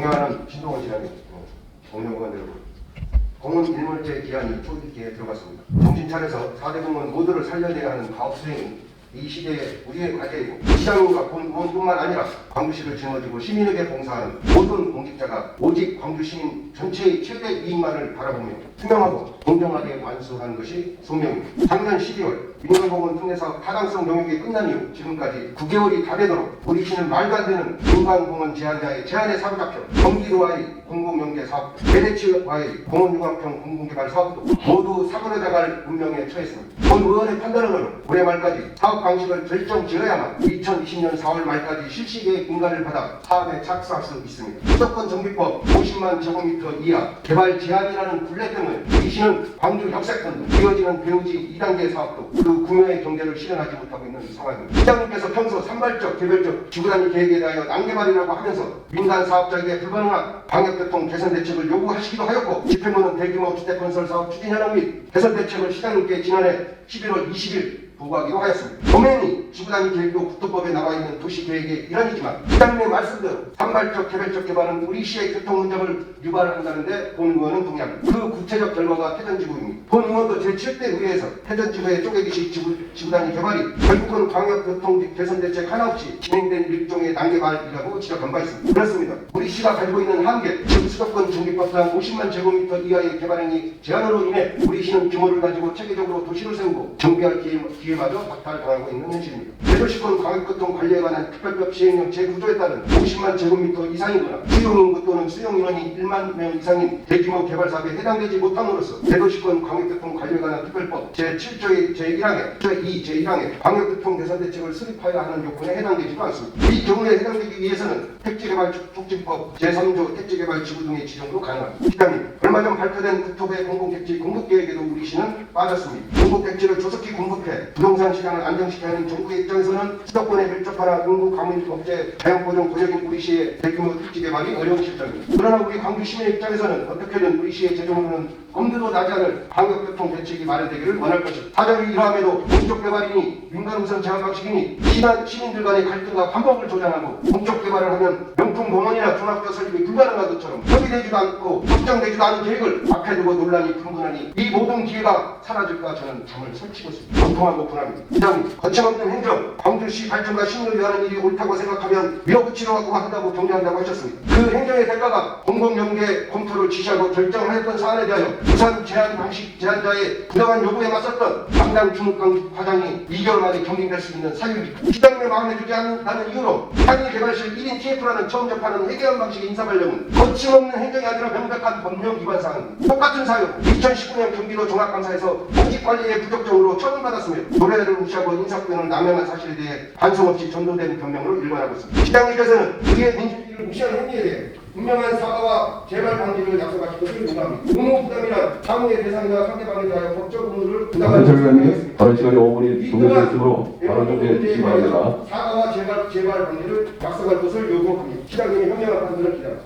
공유하는 신동원 지장이 공룡관대로 공은 일몰제 기한이 초기기에 들어갔습니다. 정신 차려서 4대 공은 모두를 살려야 하는 가업 수행이 이 시대의 우리의 과제이고 시장님과 본의원뿐만 아니라 광주시를 짊어지고 시민에게 봉사하는 모든 공직자가 오직 광주 시민 전체의 최대 이익만을 바라보며 투명하고 공정하게 완수하는 것이 소명입니다. 작년 12월 민간공원 특례사업 타당성 영역이 끝난 이후 지금까지 9개월이 다 되도록 우리 시는 말도 안 되는 민간공원 제한자의 제한에 사로잡혀 경기도와의 공공연계 사업, 대대치와의 공원융합형 공공개발 사업도 모두 사고로 나갈 운명에 처했습니다. 본 의원의 판단으로는 올해 말까지 사업 방식을 결정 지어야만 2020년 4월 말까지 실시계획 인가를 받아 사업에 착수할 수 있습니다. 수도권 정비법 50만 제곱미터 이하 개발 제한이라는 굴레 때문에 이 시는 광주 역세권도 이어지는 배우지 2단계 사업도 그 구매의 경제를 실현하지 못하고 있는 상황입니다. 시장님께서 평소 산발적, 개별적 지구단위 계획에 대하여 난개발이라고 하면서 민간 사업자에게 불가능한 방역교통 개선 대책을 요구하시기도 하였고 집행부는 대규모 주택건설 사업 추진 현황 및 개선 대책을 시장님께 지난해 11월 20일 보고하기로 하였습니다. 도면이 지구단위 계획도 국토법에 나와 있는 도시계획의 일환이지만 시장님의 말씀대로 산발적, 개별적 개발은 우리 시의 교통 문제를 유발을 한다는데 본 의원은 동의합니다. 그 구체적 결과가 태전지구입니다. 본 의원도 제7대 의회에서 태전지구의 쪼개기식 지구, 지구단위 개발이 결국은 광역교통 개선 대책 하나 없이 진행된 일종의 난개발이라고 지적한 바 있습니다. 그렇습니다. 우리 시가 가지고 있는 한계, 즉 수도권 중립법상 50만 제곱미터 이하의 개발행위 제한으로 인해 우리 시는 규모를 가지고 체계적으로 도시를 세우고 정비할 기회, 기회마저 박탈당하고 있는 현실입니다. 대도시권 광역교통 관리에 관한 특별법 시행령 제9조에 따른 50만 제곱미터 이상이거나 수용인구 또는 수용인원이 1만 명 이상인 대규모 개발 사업에 해당되지 못함으로써 대도시권 광역교통 관리에 관한 특별법 제7조의 제1항에 제2, 제1항에 광역교통 개선 대책을 수립하여야 하는 요건에 해당되지도 않습니다. 이 경우에 해당되기 위해서는 택지개발 촉진법 제3조 택지개발 지구 등의 지정도 가능합니다. 시장님, 얼마 전 발표된 국토부의 공공택지 공급계획에도 우리 시는 빠졌습니다. 공급택지를 조속히 공급해 부동산 시장을 안정시켜야 하는 정부의 입장에서는 수도권의 밀접하나 인구 가물 억제 자연보존 구역인 우리 시의 대규모 택지 개발이 어려운 실정입니다. 그러나 우리 광주 시민의 입장에서는 어떻게든 우리 시의 재정으로는 엄두도 나지 않을 광역교통 대책이 마련되기를 원할 것입니다. 사정이 이러함에도 공적 개발이니 민간 우선 제한 방식이니 시민, 시민들 간의 갈등과 반복을 조장하고 공적 개발을 하면 명 품 공원이나 중학교 설립이 불가능한 것처럼 협의되지도 않고 확정되지도 않은 계획을 두고 논란이 분분하니 이 모든 기회가 사라질까 저는 잠을 설치고 있습니다. 원통하고 분합니다. 이장 거침없는 행정, 광주시 발전과 신을 위하는 일이 옳다고 생각하면 밀어붙이려고 한다고 격려한다고 하셨습니다. 그 행정의 대가가 공공연계 검토를 지시하고 결정하였던 사안에 대하여 부산 제한 방식 제한자의 부당한 요구에 맞섰던 당당 중국강 과장이 2개월 만에 경징될 수 있는 사유입니다. 시장님의 마음에 들지 않는 이유로 상위개발실 1인 TF라는 처음 접하는 회계원 방식의 인사발령은 거침없는 행정이 아니라 명백한 법령 위반 사안입니다. 똑같은 사유 2019년 경기도 종합감사에서 공직관리에 부적정으로 처분받았으며 노래를 무시하고 인사권을 남용한 사실에 대해 반성 없이 전도된 변명으로 일관하고 있습니다. 시장님께서는 의회 민주주의를 무시하는 행위에 대해 분명한 사과와 재발 방지를 약속하신 것을 요구합니다. 의무 부담이란 사무의 대상과 상대방에 대하여 법적 의무를 부담하는 것입니다. 발언 시간이 5분이 종료되었으므로 발언 정지해 주시기 바랍니다. 사과와 재발, 재발 방지를 약속할 것을 요구합니다. 시장님의 현명한 판단을 기대합니다.